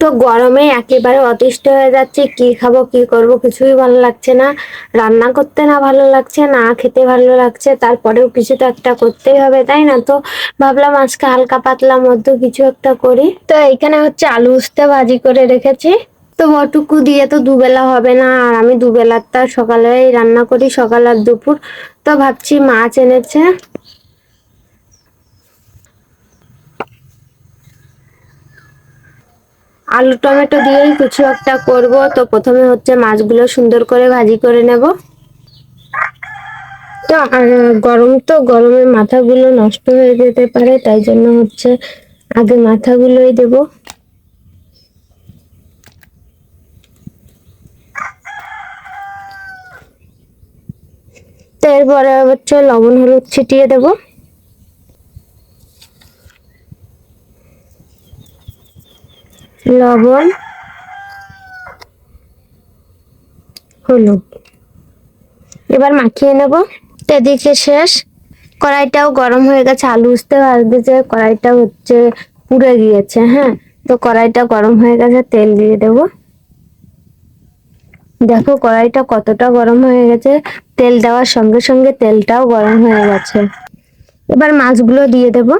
তো গরমে একেবারে অতিষ্ঠ হয়ে যাচ্ছে, কি খাব, কি করব কিছুই ভালো লাগছে না। রান্না করতে না ভালো লাগছে, না খেতে ভালো লাগছে, তারপরেও কিছু তো একটা করতেই হবে, তাই না? তো ভাবলাম আজকে হালকা পাতলা মধ্যে কিছু একটা করি। তো এখানে হচ্ছে আলু উস্তে ভাজি করে রেখেছি। তো ওটুকু দিয়ে তো দুবেলা হবে না, আর আমি দুবেলার দুবেলাটা সকালেই রান্না করি, সকাল আর দুপুর। তো ভাবছি মাছ এনেছে। আলু টমেটো দিয়েই কিছু একটা করব। তো প্রথমে হচ্ছে মাছগুলো সুন্দর করে ভাজি করে নেব। তো গরম তো, গরমে মাথাগুলো নষ্ট হয়ে যেতে পারে, তাই জন্য হচ্ছে আগে মাথাগুলোই দেব। তো এরপরে হচ্ছে লবণ হলুদ ছিটিয়ে দেবো। লবণ, হলুদ। এবার মাখিয়ে নেব। তো এদিকে শেষ। কড়াইটাও গরম হয়ে গেছে, আলু উঠতে ভাজতে যে কড়াইটা হচ্ছে পুড়ে গিয়েছে হ্যাঁ? তো কড়াইটা গরম হয়ে গেছে, তেল দিয়ে দেব। দেখো কড়াইটা কতটা গরম হয়ে গেছে, তেল দেওয়ার সঙ্গে সঙ্গে তেলটাও গরম হয়ে গেছে। এবার মাছগুলো দিয়ে দেবো।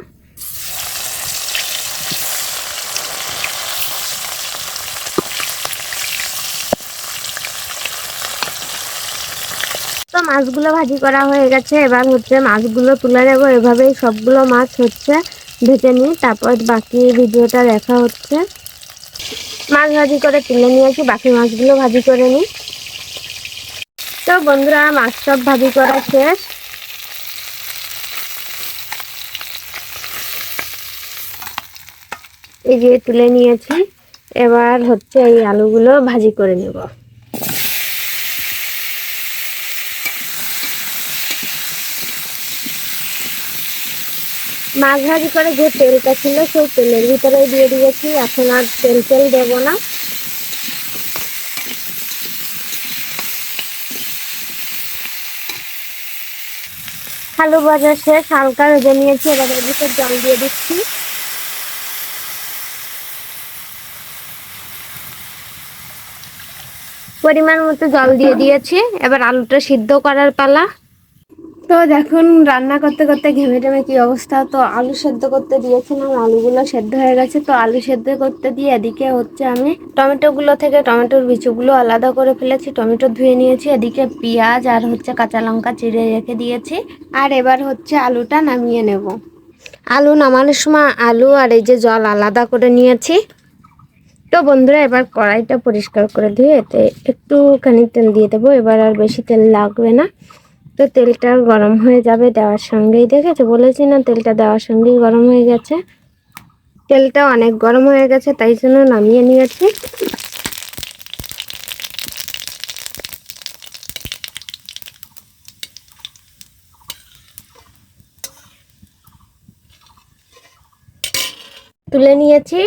তো মাছগুলো ভাজি করা হয়ে গেছে। এবার হচ্ছে মাছগুলো তুলে নেব। এভাবেই সবগুলো মাছ হচ্ছে ভেজে নিই তারপর বাকি ভিডিওটা দেখা হচ্ছে। মাছ ভাজি করে তুলে নিয়েছি, বাকি মাছগুলো ভাজি করে নিই। তো বন্ধুরা, মাছ সব ভাজি করা শেষ। এই যে তুলে নিয়েছি। এবার হচ্ছে এই আলুগুলো ভাজি করে নেব। মাছ ভাজি করে যে তেলটা ছিল সেই তেলের ভিতরে দিয়ে দিয়েছি। এখন আর তেল তেল দেবো না। আলু ভাজা শেষ, হালকা ভেজে নিয়েছি, এবার এর ভিতর জল দিয়ে দিচ্ছি। পরিমাণ মতো জল দিয়ে দিয়েছি। এবার আলুটা সিদ্ধ করার পালা। তো দেখুন, রান্না করতে করতে ঘেমে টেমে কি অবস্থা? তো আলু সেদ্ধ করতে দিয়েছিলাম, আলুগুলো সেদ্ধ হয়ে গেছে। তো আলু সেদ্ধ করতে দিয়ে এদিকে হচ্ছে আমি টমেটোগুলো থেকে টমেটোর বিচুগুলো আলাদা করে ফেলেছি, টমেটো ধুয়ে নিয়েছি। এদিকে পেঁয়াজ আর হচ্ছে কাঁচা লঙ্কা চিড়ে রেখে দিয়েছি। আর এবার হচ্ছে আলুটা নামিয়ে নেব। আলু নামানোর সময় আলু আর এই যে জল আলাদা করে নিয়েছি। তো বন্ধুরা, এবার কড়াইটা পরিষ্কার করে দিয়ে এতে একটুখানি তেল দিয়ে দেবো। এবার আর বেশি তেল লাগবে না। তো তেলটা গরম হয়ে যাবে দেওয়ার সঙ্গেই। দেখেছ? বলেছি না তেলটা দেওয়ার সঙ্গেই গরম হয়ে গেছে। তেলটা অনেক গরম হয়ে গেছে, তাই জন্য নামিয়ে নিয়েছি। তুলে নিয়েছি।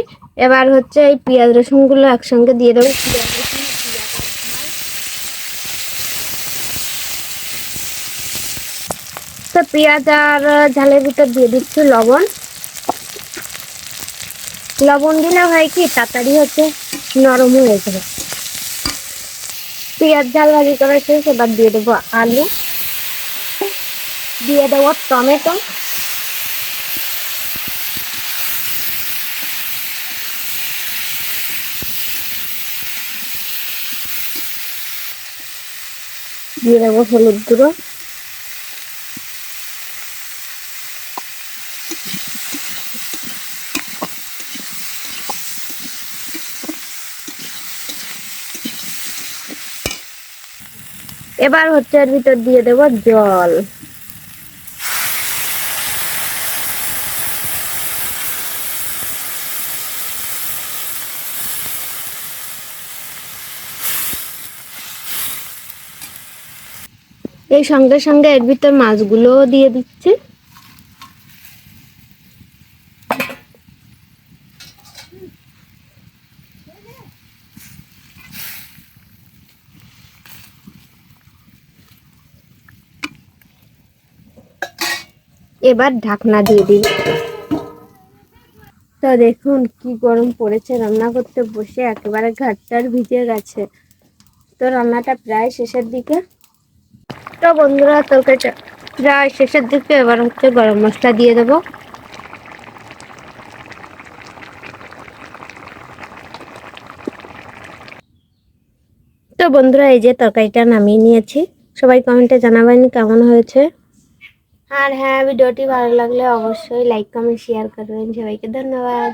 এবার হচ্ছে এই পেঁয়াজ রসুনগুলো একসঙ্গে দিয়ে দেবো। পেঁয়াজ আর ঝালের ভিতর দিয়ে দিচ্ছি লবণ। লবণ দিলে হয় কি, তাড়াতাড়ি হচ্ছে নরম হয়ে যাবে। পেঁয়াজ ঝাল ভাজি করা শেষ, এবার দিয়ে দেবো আলু। দিয়ে দেবো টমেটো। দিয়ে দেবো হলুদ গুঁড়ো। এবার হচ্ছে এর ভিতর দিয়ে দেব জল। এই সঙ্গে সঙ্গে এর ভিতর মাছগুলোও দিয়ে দিচ্ছি। এবার ঢাকনা দিয়ে দিন তো দেখুন কি গরম পড়েছে, রান্না করতে বসে একেবারে ঘাটটার ভিজে গেছে। তো রান্নাটা প্রায় শেষের দিকে। তো বন্ধুরা তরকারিটা প্রায় শেষের দিকে, এবার হচ্ছে গরম মশলা দিয়ে দেবো। তো বন্ধুরা, এই যে তরকারিটা নামিয়ে নিয়েছি। সবাই কমেন্টে জানাবেন কেমন হয়েছে। আর হ্যাঁ ভিডিওটি ভালো লাগলে অবশ্যই লাইক কমেন্ট শেয়ার করবেন সবাইকে। ধন্যবাদ।